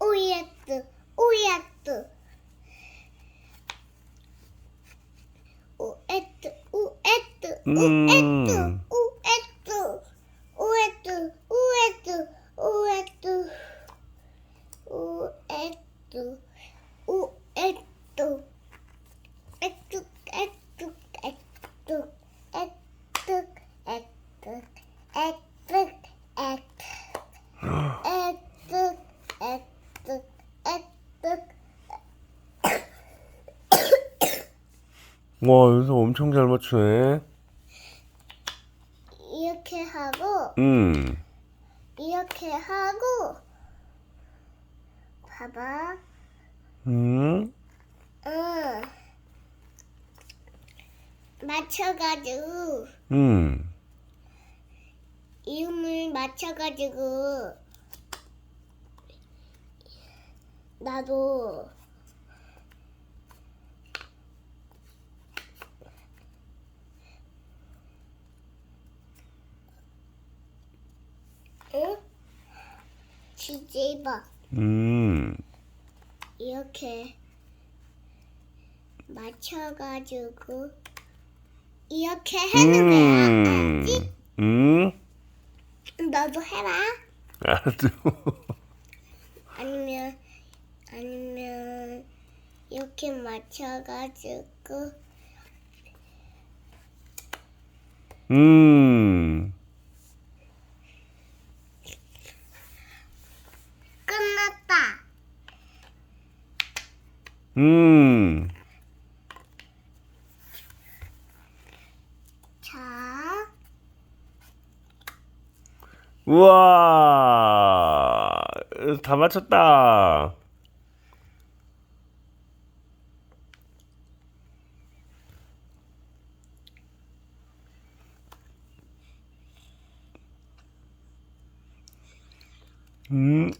Uyattı, uyattı. U etti, u etti, u etti, u etti, u etti, u etti, u etti, u etti, u etti, etti, etti, etti, etti, etti, etti. 와, 여기서 엄청 잘 맞추네. 이렇게 하고 음. 이렇게 하고 봐봐 음. 응 맞춰가지고 음. 이음을 맞춰가지고 나도 응? 뒤집어 음. 이렇게 맞춰가지고 이렇게 하는 거야 음. 알지? 음. 너도 해봐 알았어. 아니면 아니면 이렇게 맞춰가지고 음. 음. 자, 우와. 다 맞췄다. 음.